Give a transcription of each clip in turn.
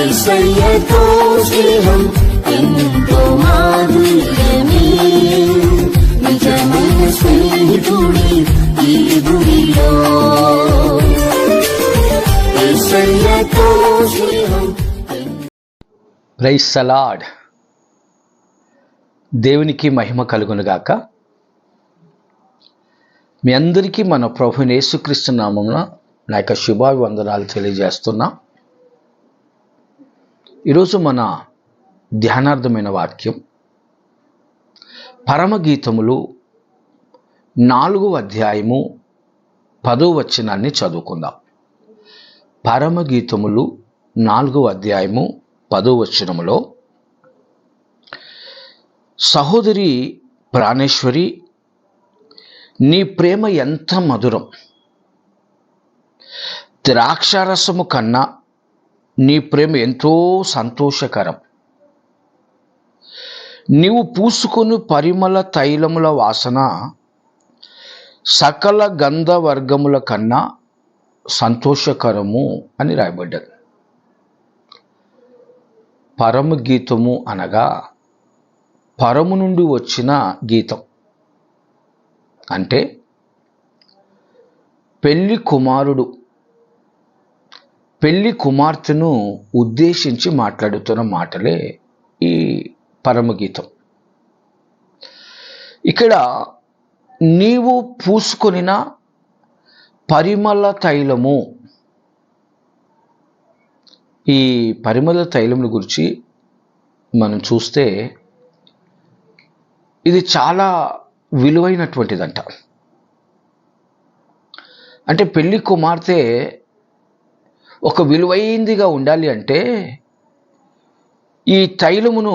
ఏసయ్యతో స్నేహం ఎంతో మాధుర్యమే నిజమైన స్నేహితుడి ఈ గుడిలో స్నేహం ప్రైస్ సలాడ్ దేవునికి మహిమ కలుగునుగాక మీ అందరికీ మన ప్రభు యేసుక్రీస్తు నామమున నా యొక్క శుభాభివందనాలు తెలియజేస్తున్నా. ఈరోజు మన ధ్యానార్థమైన వాక్యం పరమగీతములు నాలుగు అధ్యాయము పదో వచనాన్ని చదువుకుందాం. పరమగీతములు నాలుగో అధ్యాయము పదో వచనములో సహోదరి ప్రాణేశ్వరి నీ ప్రేమ ఎంత మధురం. ద్రాక్షారసము కన్నా నీ ప్రేమ ఎంతో సంతోషకరం. నీవు పూసుకొని పరిమళ తైలముల వాసన సకల గంధవర్గముల కన్నా సంతోషకరము అని రాయబడ్డది. పరమ గీతము అనగా పరము నుండి వచ్చిన గీతం. అంటే పెళ్ళి కుమారుడు పెళ్ళి కుమార్తెను ఉద్దేశించి మాట్లాడుతున్న మాటలే ఈ పరమగీతం. ఇక్కడ నీవు పూసుకొనిన పరిమళ తైలము ఈ పరిమళ తైలముల గురించి మనం చూస్తే ఇది చాలా విలువైనటువంటిదంట. అంటే పెళ్ళి కుమార్తె ఒక విలువైందిగా ఉండాలి అంటే ఈ తైలమును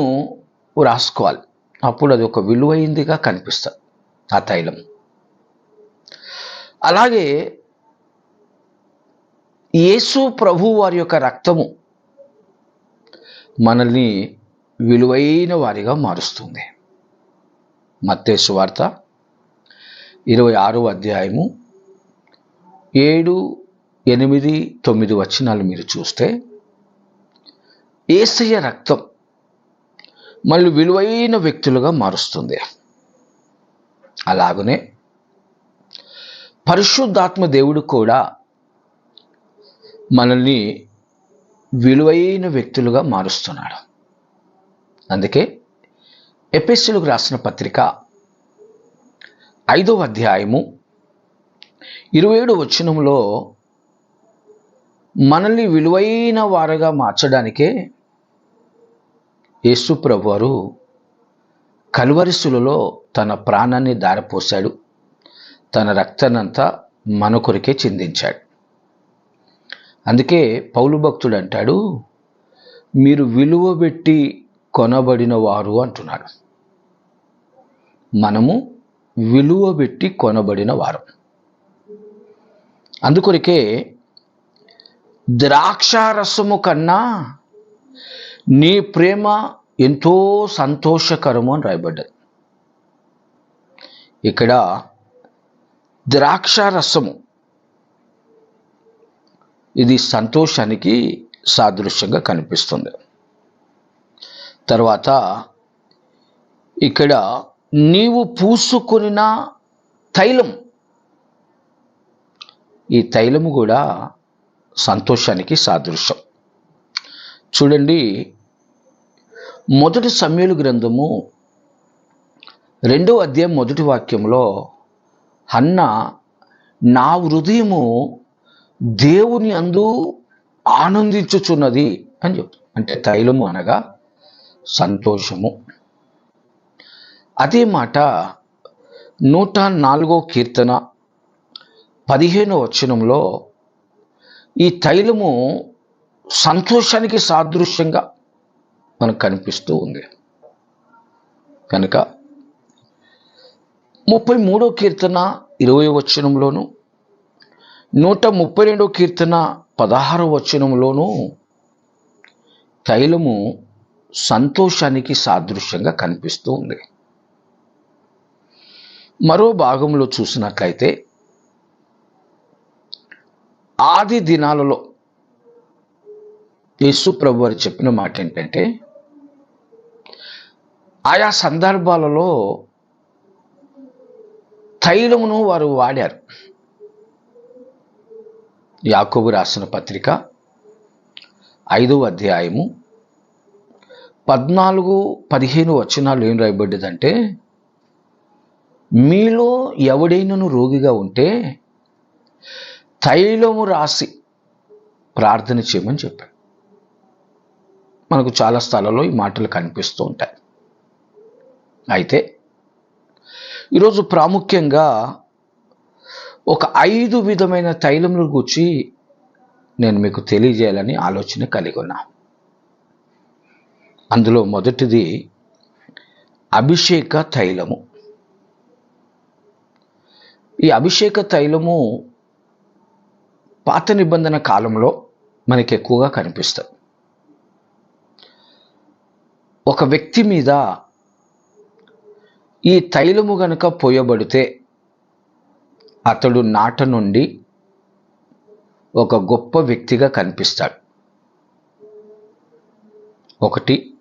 రాసుకోవాలి అప్పుడు అది ఒక విలువైందిగా కనిపిస్తుంది ఆ తైలం అలాగే యేసు ప్రభు వారి యొక్క రక్తము మనల్ని విలువైన వారిగా మారుస్తుంది. మత్తేసు వార్త ఇరవై ఆరో అధ్యాయము ఏడు ఎనిమిది తొమ్మిది వచనాలు మీరు చూస్తే ఏసయ్య రక్తం మళ్ళీ విలువైన వ్యక్తులుగా మారుస్తుంది. అలాగనే పరిశుద్ధాత్మ దేవుడు కూడా మనల్ని విలువైన వ్యక్తులుగా మారుస్తున్నాడు. అందుకే ఎపిస్టులకు రాసిన పత్రిక ఐదవ అధ్యాయము ఇరవై ఏడు వచనంలో మనల్ని విలువైన వారుగా మార్చడానికే యేసు ప్రభువారు కల్వరిసులలో తన ప్రాణాన్ని దారపోశాడు. తన రక్తానంతా మన కొరికే చిందించాడు. అందుకే పౌలు భక్తుడు అంటాడు మీరు విలువ పెట్టి కొనబడిన వారు అంటున్నాడు. మనము విలువ పెట్టి కొనబడిన వారు. అందుకొరికే ద్రాక్షారసము కన్నా నీ ప్రేమ ఎంతో సంతోషకరము అని రాయబడ్డది. ఇక్కడ ద్రాక్షారసము ఇది సంతోషానికి సాదృశ్యంగా కనిపిస్తుంది. తర్వాత ఇక్కడ నీవు పూసుకున్న తైలం ఈ తైలము కూడా సంతోషానికి సాదృశ్యం. చూడండి మొదటి సమయలు గ్రంథము రెండవ అధ్యాయం మొదటి వాక్యంలో అన్న నా హృదయము దేవుని అందు ఆనందించుచున్నది అని చెప్తుంది. అంటే తైలము అనగా సంతోషము. అదే మాట నూట నాలుగో కీర్తన పదిహేనో వచనంలో ఈ తైలము సంతోషానికి సాదృశ్యంగా మనకు కనిపిస్తూ ఉంది. కనుక ముప్పై మూడో కీర్తన ఇరవై వచనంలోను నూట ముప్పై రెండో కీర్తన పదహారో వచనంలోనూ తైలము సంతోషానికి సాదృశ్యంగా కనిపిస్తూ ఉంది. మరో భాగంలో చూసినట్లయితే ఆది దినాలలో యేసు ప్రభు వారు చెప్పిన మాట ఏంటంటే ఆయా సందర్భాలలో తైలమును వారు వాడారు. యాకోబు రాసిన పత్రిక ఐదవ అధ్యాయము పద్నాలుగు పదిహేను వచనాలు ఏం రాయబడ్డదంటే మీలో ఎవడైనను రోగిగా ఉంటే తైలము రాసి ప్రార్థన చేయమని చెప్పాడు. మనకు చాలా స్థలాల్లో ఈ మాటలు కనిపిస్తూ ఉంటాయి. అయితే ఈరోజు ప్రాముఖ్యంగా ఒక ఐదు విధమైన తైలముల గురించి నేను మీకు తెలియజేయాలని ఆలోచన కలిగి ఉన్నా. అందులో మొదటిది అభిషేక తైలము. ఈ అభిషేక తైలము పాత నిబంధన కాలంలో మనకి ఎక్కువగా కనిపిస్తుంది. ఒక వ్యక్తి మీద ఈ తైలము గనుక పోయబడితే అతడు నాట నుండి ఒక గొప్ప వ్యక్తిగా కనిపిస్తాడు. ఒకటి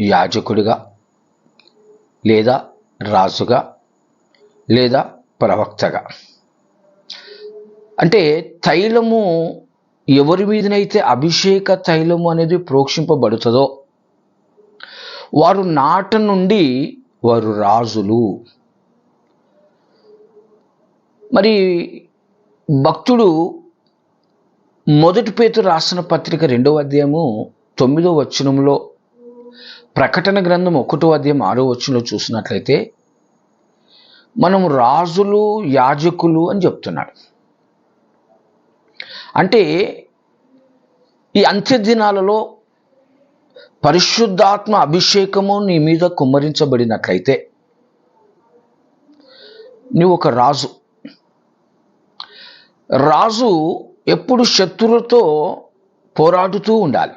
యాజకుడిగా లేదా రాజుగా లేదా ప్రవక్తగా. అంటే తైలము ఎవరి మీదనైతే అభిషేక తైలము అనేది ప్రోక్షింపబడుతుందో వారు నాట నుండి వారు రాజులు. మరి భక్తుడు మొదటి పేతురు రాసిన పత్రిక రెండవ అధ్యాయము తొమ్మిదో వచనంలో ప్రకటన గ్రంథం ఒకటో అధ్యాయం ఆరో వచనంలో చూసినట్లయితే మనం రాజులు యాజకులు అని చెప్తున్నాడు. అంటే ఈ అంత్యదినాలలో పరిశుద్ధాత్మ అభిషేకము నీ మీద కుమ్మరించబడినట్లయితే నువ్వు ఒక రాజు. రాజు ఎప్పుడు శత్రువులతో పోరాడుతూ ఉండాలి.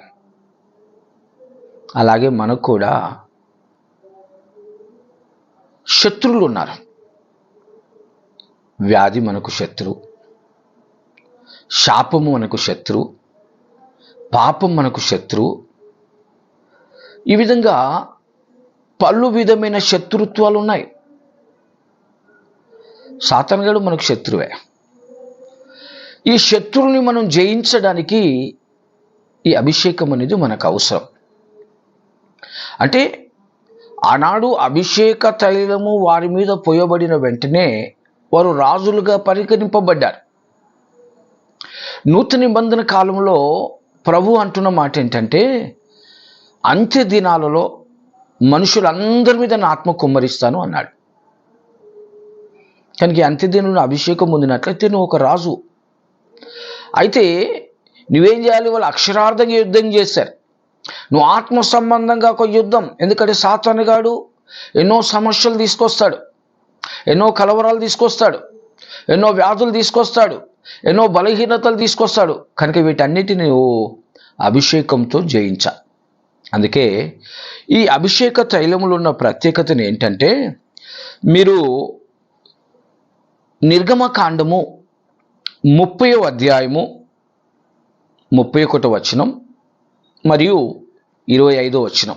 అలాగే మనకు కూడా శత్రువులు ఉన్నారు. వ్యాధి మనకు శత్రువు. శాపము మనకు శత్రువు పాపం మనకు శత్రువు ఈ విధంగా పలు విధమైన శత్రుత్వాలు ఉన్నాయి. సాతనగాడు మనకు శత్రువే. ఈ శత్రువుని మనం జయించడానికి ఈ అభిషేకం అనేది మనకు అవసరం. అంటే ఆనాడు అభిషేక తైలము వారి మీద పోయబడిన వెంటనే వారు రాజులుగా పరిగణింపబడ్డారు. నూతన నిబంధన కాలంలో ప్రభు అంటున్న మాట ఏంటంటే అంత్య దినాలలో మనుషులందరి మీద నా ఆత్మ కుమ్మరిస్తాను అన్నాడు. కనుక ఈ అంత్య దినంలో అభిషేకం పొందినట్లయితే నువ్వు ఒక రాజు. అయితే నువ్వేం చేయాలి? వాళ్ళు అక్షరార్థంగా యుద్ధం చేశారు. నువ్వు ఆత్మ సంబంధంగా ఒక యుద్ధం. ఎందుకంటే సాతానుగాడు ఎన్నో సమస్యలు తీసుకొస్తాడు. ఎన్నో కలవరాలు తీసుకొస్తాడు. ఎన్నో వ్యాధులు తీసుకొస్తాడు. ఎన్నో బలహీనతలు తీసుకొస్తాడు. కనుక వీటన్నిటిని నువ్వు అభిషేకంతో జయించ. అందుకే ఈ అభిషేక తైలములు ఉన్న ప్రత్యేకతను ఏంటంటే మీరు నిర్గమకాండము ముప్పై అధ్యాయము ముప్పై ఒకటో వచనం మరియు ఇరవై ఐదో వచనం.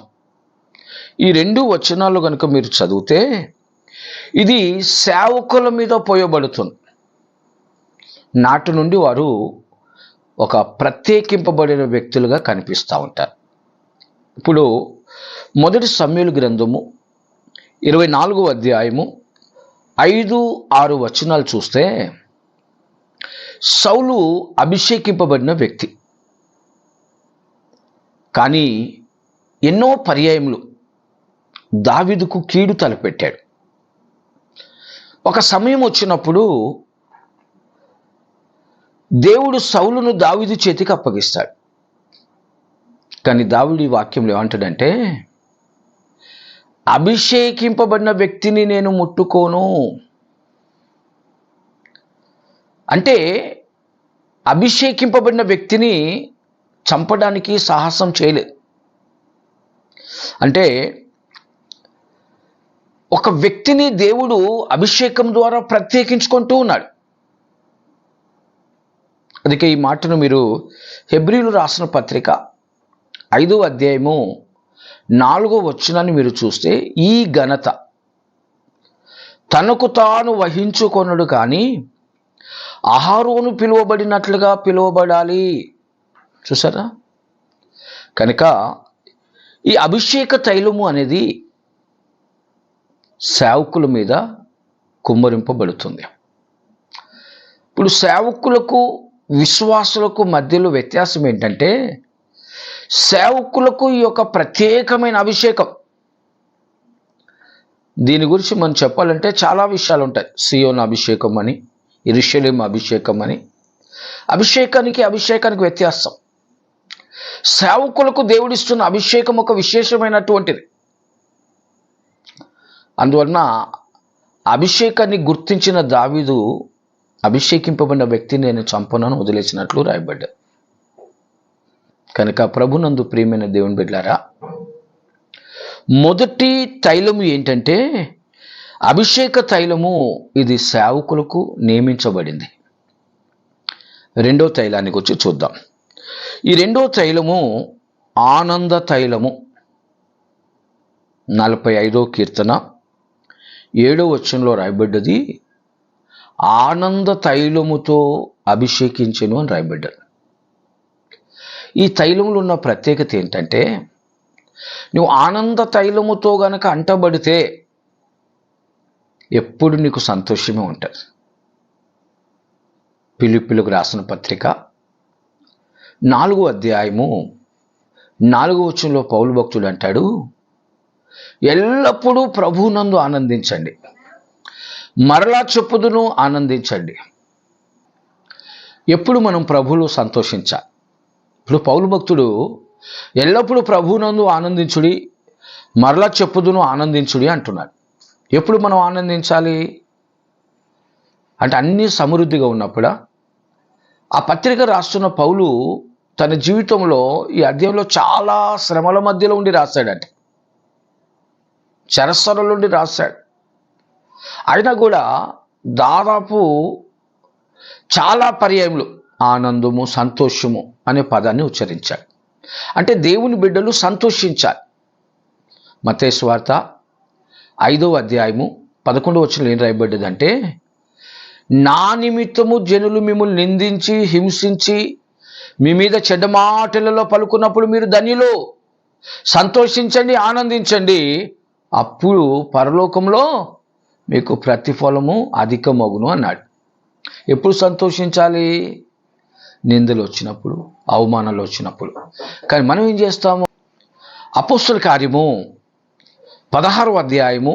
ఈ రెండు వచనాలు కనుక మీరు చదివితే ఇది సేవకుల మీద పోయబడుతుంది. నాటి నుండి వారు ఒక ప్రత్యేకింపబడిన వ్యక్తులుగా కనిపిస్తూ ఉంటారు. ఇప్పుడు మొదటి సమ్యుల గ్రంథము ఇరవై నాలుగో అధ్యాయము ఐదు ఆరు వచనాలు చూస్తే సౌలు అభిషేకింపబడిన వ్యక్తి. కానీ ఎన్నో పర్యాయములు దావిదుకు కీడు తలపెట్టాడు. ఒక సమయం వచ్చినప్పుడు దేవుడు సౌలును దావిదు చేతికి అప్పగిస్తాడు. కానీ దావుడి వాక్యంలో ఏమంటాడంటే అభిషేకింపబడిన వ్యక్తిని నేను ముట్టుకోను. అంటే అభిషేకింపబడిన వ్యక్తిని చంపడానికి సాహసం చేయలేదు. అంటే ఒక వ్యక్తిని దేవుడు అభిషేకం ద్వారా ప్రత్యేకించుకుంటూ ఉన్నాడు. అందుకే ఈ మాటను మీరు హెబ్రిలు రాసిన పత్రిక ఐదో అధ్యాయము నాలుగో వచనాన్ని మీరు చూస్తే ఈ ఘనత తనకు తాను వహించుకొనడు కానీ ఆహారోను పిలువబడినట్లుగా పిలువబడాలి. చూసారా? కనుక ఈ అభిషేక తైలము అనేది సేవకుల మీద కుమ్మరింపబడుతుంది. ఇప్పుడు సేవకులకు విశ్వాసులకు మధ్యలో వ్యత్యాసం ఏంటంటే సేవకులకు ఈ యొక్క ప్రత్యేకమైన అభిషేకం. దీని గురించి మనం చెప్పాలంటే చాలా విషయాలు ఉంటాయి. సియోన్ అభిషేకం అని ఇరుషలేం అభిషేకం అని. అభిషేకానికి అభిషేకానికి వ్యత్యాసం. సేవకులకు దేవుడిస్తున్న అభిషేకం ఒక విశేషమైనటువంటిది. అందువలన అభిషేకాన్ని గుర్తించిన దావీదు అభిషేకింపబడిన వ్యక్తిని నేను చంపనను వదిలేసినట్లు రాయబడ్డా కనుక ప్రభునందు ప్రియమైన దేవుని బిడ్డారా మొదటి తైలము ఏంటంటే అభిషేక తైలము ఇది సేవకులకు నియమించబడింది. రెండో తైలానికి వచ్చి చూద్దాం. ఈ రెండో తైలము ఆనంద తైలము. నలభై ఐదో కీర్తన ఏడో వచనంలో రాయబడ్డది ఆనంద తైలముతో అభిషేకించను అని రాయబడ్డారు ఈ తైలములు ఉన్న ప్రత్యేకత ఏంటంటే నువ్వు ఆనంద తైలముతో గనక అంటబడితే ఎప్పుడు నీకు సంతోషమే ఉంటుంది. పిలుపులకు రాసిన పత్రిక నాలుగో అధ్యాయము నాలుగో వచ్చంలో పౌలు భక్తుడు అంటాడు ఎల్లప్పుడూ ప్రభునందు ఆనందించండి. మరలా చెప్పుదును ఆనందించండి. ఎప్పుడు మనం ప్రభువులో సంతోషించాలి? ఇప్పుడు పౌలు భక్తుడు ఎల్లప్పుడూ ప్రభువునందు ఆనందించుడి మరలా చెప్పుదును ఆనందించుడి అంటున్నాడు. ఎప్పుడు మనం ఆనందించాలి? అంటే అన్నీ సమృద్ధిగా ఉన్నప్పుడా. ఆ పత్రిక రాస్తున్న పౌలు తన జీవితంలో ఈ అధ్యయంలో చాలా శ్రమల మధ్యలో ఉండి రాశాడంటే. చెరసరలుండి రాశాడు. అయినా కూడా దాదాపు చాలా పర్యాయములు ఆనందము సంతోషము అనే పదాన్ని ఉచ్చరించాడు. అంటే దేవుని బిడ్డలు సంతోషించాలి. మతేశ్వార్త ఐదవ అధ్యాయము పదకొండవ వచ్చిన ఏం రాయబడ్డదంటే నా నిమిత్తము జనులు మిమ్మల్ని నిందించి హింసించి మీ మీద చెడ్డ మాటలలో పలుకున్నప్పుడు మీరు ధనిలో సంతోషించండి ఆనందించండి. అప్పుడు పరలోకంలో మీకు ప్రతిఫలము అధికమగును అన్నాడు. ఎప్పుడు సంతోషించాలి? నిందలు వచ్చినప్పుడు అవమానాలు వచ్చినప్పుడు. కానీ మనం ఏం చేస్తాము? అపోస్తుల కార్యము పదహారు అధ్యాయము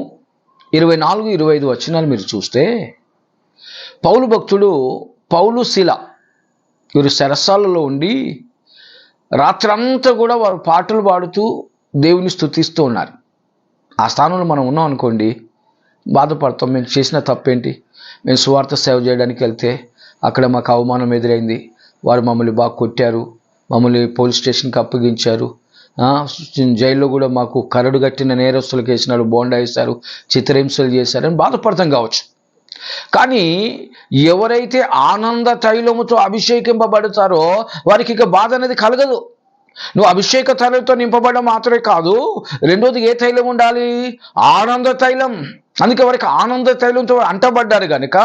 ఇరవై నాలుగు ఇరవై ఐదు వచనాలు మీరు చూస్తే పౌలు భక్తుడు పౌలు శిల వీరు సరస్సాలలో ఉండి రాత్రంతా కూడా వారు పాటలు పాడుతూ దేవుని స్తుతిస్తూ ఉన్నారు. ఆ స్థానంలో మనం ఉన్నాం అనుకోండి బాధపడతాం. మేము చేసిన తప్పేంటి? మేము సువార్త సేవ చేయడానికి వెళ్తే అక్కడ మాకు అవమానం ఎదురైంది. వారు మమ్మల్ని బాగా కొట్టారు. మమ్మల్ని పోలీస్ స్టేషన్కి అప్పగించారు. జైల్లో కూడా మాకు కరడు కట్టిన నేరస్తులకు వేసినారు బోండా వేశారు చిత్రహింసలు చేశారని బాధపడతాం కావచ్చు. కానీ ఎవరైతే ఆనంద తైలముతో అభిషేకింపబడతారో వారికి ఇక బాధ అనేది కలగదు. నువ్వు అభిషేక తైలంతో నింపబడడం మాత్రమే కాదు రెండోది ఏ తైలం ఉండాలి? ఆనంద తైలం. అందుకే వారికి ఆనంద తైలంతో అంటబడ్డారు కనుక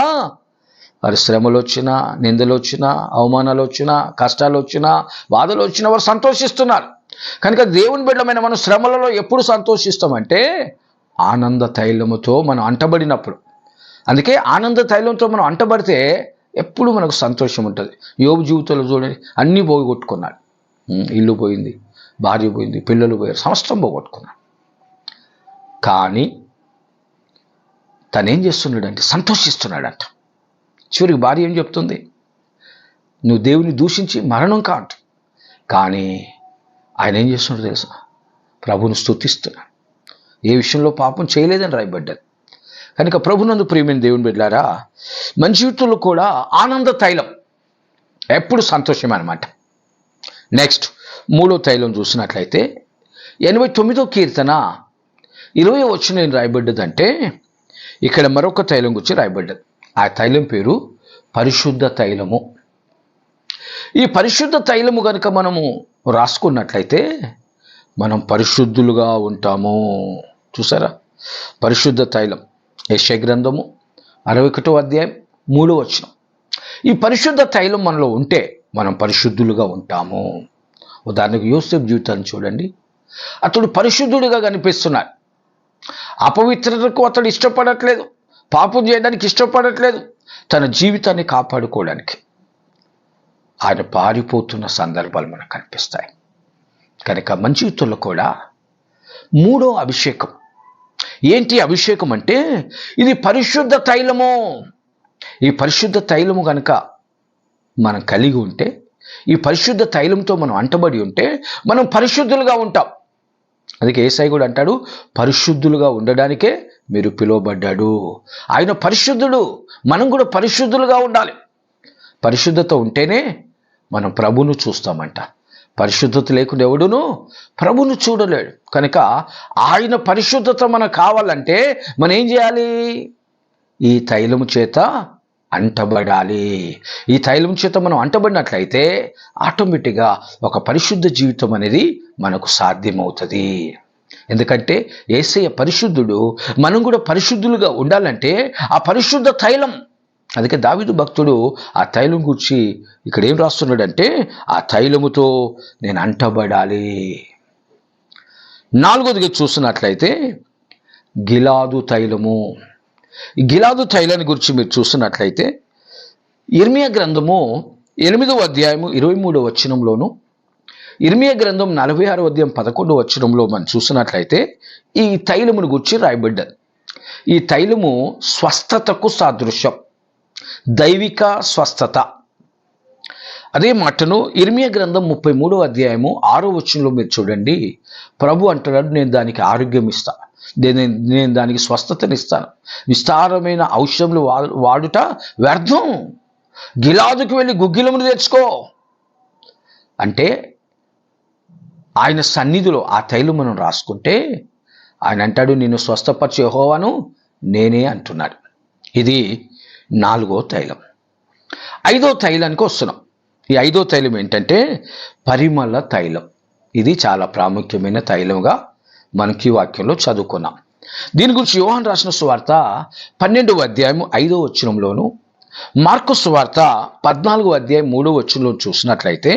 వారి శ్రమలు వచ్చినా నిందలు వచ్చినా అవమానాలు వచ్చినా కష్టాలు వచ్చినా బాధలు వచ్చినా వారు సంతోషిస్తున్నారు. కనుక దేవుని బిడ్డమైన మనం శ్రమలలో ఎప్పుడు సంతోషిస్తామంటే ఆనంద తైలముతో మనం అంటబడినప్పుడు. అందుకే ఆనంద తైలంతో మనం అంటబడితే ఎప్పుడు మనకు సంతోషం ఉంటుంది. యోగు జీవితంలో చూడండి అన్నీ పోగొట్టుకున్నాడు. ఇల్లు పోయింది భార్య పోయింది పిల్లలు పోయారు సమస్తం పోగొట్టుకున్నాడు. కానీ తనేం చేస్తున్నాడంటే సంతోషిస్తున్నాడంట. చివరికి భార్య ఏం చెప్తుంది? నువ్వు దేవుని దూషించి మరణం కాంట. కానీ ఆయన ఏం చేస్తున్నాడు తెలుసా? ప్రభుని స్తుతిస్తున్నాడు ఏ విషయంలో పాపం చేయలేదని రాయబడ్డది కనుక ప్రభునందు ప్రియమైన దేవుని బిడ్డారా మంచి జీవితంలో కూడా ఆనంద తైలం ఎప్పుడు సంతోషమే అనమాట నెక్స్ట్ మూడో తైలం చూసినట్లయితే ఎనభై తొమ్మిదో కీర్తన ఇరవై వచ్చిన రాయబడ్డదంటే ఇక్కడ మరొక తైలం గురించి రాయబడ్డది. ఆ తైలం పేరు పరిశుద్ధ తైలము. ఈ పరిశుద్ధ తైలము కనుక మనము రాసుకున్నట్లయితే మనం పరిశుద్ధులుగా ఉంటాము. చూసారా? పరిశుద్ధ తైలం. యశ గ్రంథము అరవై ఒకటో అధ్యాయం మూడో వచనం. ఈ పరిశుద్ధ తైలం మనలో ఉంటే మనం పరిశుద్ధులుగా ఉంటాము. ఉదాహరణకు యూసెఫ్ జీవితాన్ని చూడండి. అతడు పరిశుద్ధుడిగా కనిపిస్తున్నాడు. అపవిత్రతకు అతడు ఇష్టపడట్లేదు. పాపం చేయడానికి ఇష్టపడట్లేదు. తన జీవితాన్ని కాపాడుకోవడానికి. ఆయన పారిపోతున్న సందర్భాలు మనకు కనిపిస్తాయి. కనుక మన జీవితంలో కూడా మూడో అభిషేకం. ఏంటి అభిషేకం అంటే ఇది పరిశుద్ధ తైలము. ఈ పరిశుద్ధ తైలము కనుక మనం కలిగి ఉంటే ఈ పరిశుద్ధ తైలంతో మనం అంటబడి ఉంటే మనం పరిశుద్ధులుగా ఉంటాం. అందుకే ఏసై కూడా అంటాడు పరిశుద్ధులుగా ఉండడానికే మీరు పిలువబడ్డాడు. ఆయన పరిశుద్ధుడు మనం కూడా పరిశుద్ధులుగా ఉండాలి. పరిశుద్ధత ఉంటేనే మనం ప్రభును చూస్తామంట. పరిశుద్ధత లేకుండా ఎవడును ప్రభును చూడలేడు. కనుక ఆయన పరిశుద్ధత మనకు కావాలంటే మనం ఏం చేయాలి? ఈ తైలము చేత అంటబడాలి. ఈ తైలం చేత మనం అంటబడినట్లయితే ఆటోమేటిక్గా ఒక పరిశుద్ధ జీవితం అనేది మనకు సాధ్యమవుతుంది. ఎందుకంటే ఏసయ్య పరిశుద్ధుడు మనం కూడా పరిశుద్ధులుగా ఉండాలంటే ఆ పరిశుద్ధ తైలం అందుకే దావిదు భక్తుడు ఆ తైలం గురించి ఇక్కడ ఏం రాస్తున్నాడంటే ఆ తైలముతో నేను అంటబడాలి. నాలుగోదిగా చూసినట్లయితే గిలాదు తైలము. గిలాదు తైలాన్ని గురించి మీరు చూసినట్లయితే ఇర్మియా గ్రంథము ఎనిమిదవ అధ్యాయము ఇరవై మూడవ వచనంలోను ఇర్మియా గ్రంథం నలభై ఆరో అధ్యాయం పదకొండవ వచనంలో మనం చూసినట్లయితే ఈ తైలమును గురించి రాయబడ్డది. ఈ తైలము స్వస్థతకు సాదృశ్యం. దైవిక స్వస్థత. అదే మాటను ఇర్మియా గ్రంథం ముప్పై మూడో అధ్యాయము ఆరో వచనంలో మీరు చూడండి. ప్రభు అంటున్నాడు నేను దానికి ఆరోగ్యం ఇస్తా. నేను నేను దానికి స్వస్థతనిస్తాను విస్తారమైన ఔషధములు వా- వాడుట వ్యర్థం. గిలాదుకు వెళ్ళి గుగ్గిలమును తెచ్చుకో. అంటే ఆయన సన్నిధిలో ఆ తైలు మనం రాసుకుంటే ఆయన అంటాడు నిన్ను స్వస్థపరిచే యెహోవాను నేనే అంటున్నాడు. ఇది నాలుగో తైలం. ఐదో తైలానికి వస్తున్నాం. ఈ ఐదో తైలం ఏంటంటే పరిమళ తైలం. ఇది చాలా ప్రాముఖ్యమైన తైలంగా మనకి వాక్యంలో చదువుకున్నాం. దీని గురించి యోహన్ రాసిన సువార్త పన్నెండవ అధ్యాయం ఐదో వచనంలోను మార్కు సువార్త పద్నాలుగో అధ్యాయం మూడో వచనంలో చూసినట్లయితే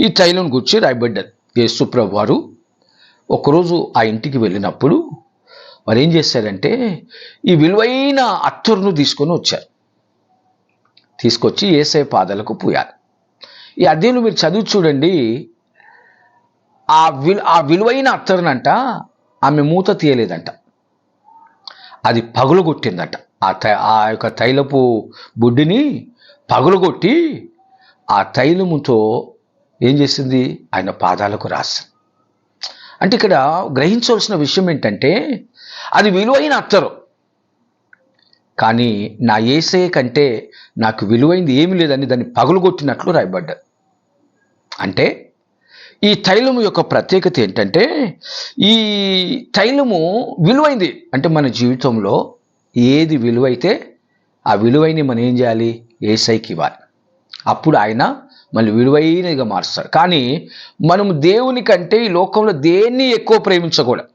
ఈ తైలం గురించి రాయబడ్డారు యేసుప్రభు వారు ఒకరోజు ఆ ఇంటికి వెళ్ళినప్పుడు వారు ఏం చేశారంటే ఈ విలువైన అత్తరును తీసుకొని వచ్చారు. తీసుకొచ్చి ఏసై పాదాలకు పోయారు ఈ అధ్యయనం మీరు చదివి చూడండి. ఆ విలు ఆ విలువైన అత్తరునంట ఆమె మూత తీయలేదంట. అది పగులుగొట్టిందట. ఆ తై ఆ యొక్క తైలపు బుడ్డిని పగులుగొట్టి ఆ తైలముతో ఏం చేసింది? ఆయన పాదాలకు రాసింది. అంటే ఇక్కడ గ్రహించవలసిన విషయం ఏంటంటే అది విలువైన అత్తరు. కానీ నా ఏసే కంటే నాకు విలువైంది ఏమీ లేదని దాన్ని పగులుగొట్టినట్లు రాయబడ్డారు. అంటే ఈ తైలము యొక్క ప్రత్యేకత ఏంటంటే ఈ తైలము విలువైంది. అంటే మన జీవితంలో ఏది విలువైతే ఆ విలువైన మనం ఏం చేయాలి? ఏసైకి ఇవ్వాలి. అప్పుడు ఆయన మళ్ళీ విలువైనదిగా మారుస్తాడు కానీ మనం దేవుని కంటే ఈ లోకంలో దేన్ని ఎక్కువ ప్రేమించకూడదు?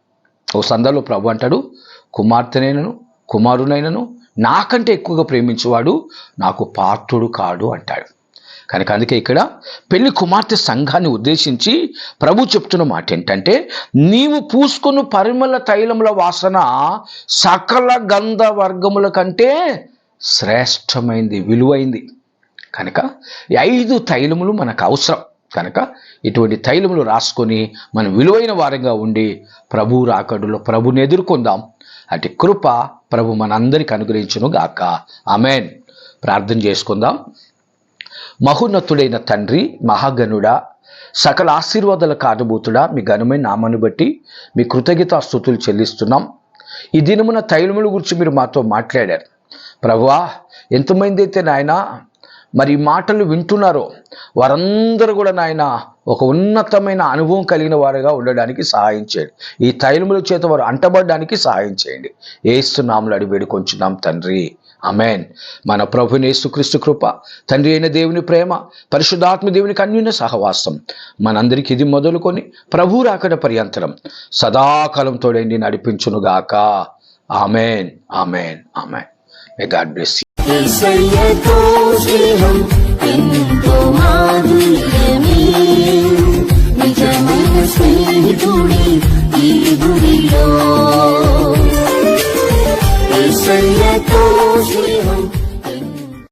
ఓ సందర్భంలో ప్రభు అంటాడు కుమార్తెనైనను కుమారునైనను నాకంటే ఎక్కువగా ప్రేమించేవాడు నాకు పాత్రుడు కాడు అంటాడు. కనుక అందుకే ఇక్కడ పెళ్ళి కుమార్తె సంఘాన్ని ఉద్దేశించి ప్రభు చెప్తున్న మాట ఏంటంటే నీవు పూసుకున్న పరిమళ తైలముల వాసన సకల గంధ వర్గముల కంటే శ్రేష్టమైంది విలువైంది. కనుక ఐదు తైలములు మనకు అవసరం. కనుక ఇటువంటి తైలములు రాసుకొని మనం విలువైన వారంగా ఉండి ప్రభు రాకడులో ప్రభుని ఎదుర్కొందాం. అటు కృప ప్రభు మనందరికి అనుగ్రహించును గాక ఆమెన్. ప్రార్థన చేసుకుందాం. మహోన్నతుడైన తండ్రి మహాగనుడా సకల ఆశీర్వాదాల కానుభూతుడా మీ ఘనమైన నామాన్ని బట్టి మీ కృతజ్ఞత స్థుతులు చెల్లిస్తున్నాం. ఈ దినమున తైలముల గురించి మీరు మాతో మాట్లాడారు. ప్రభువా ఎంతమంది అయితే నాయన మరి మాటలు వింటున్నారో వారందరూ కూడా నాయన ఒక ఉన్నతమైన అనుభవం కలిగిన వారుగా ఉండడానికి సహాయం చేయండి. ఈ తైలముల చేత వారు అంటబడడానికి సహాయం చేయండి. ఏస్తున్నాములు అడిగి వేడుకొంచున్నాం తండ్రి. అమెన్ మన ప్రభుని యేసుక్రీస్తు కృప తండ్రి అయిన దేవుని ప్రేమ పరిశుద్ధాత్మ దేవునికి అన్యున్న సహవాసం మనందరికీ ఇది మొదలుకొని ప్రభు రాకడ పర్యంతరం. సదాకాలం తోడండి నడిపించునుగాక amen. Amen. Amen. May God bless నిజమైన స్నేహితుడి ఈ భూమిలో ఏసయ్యతో స్నేహం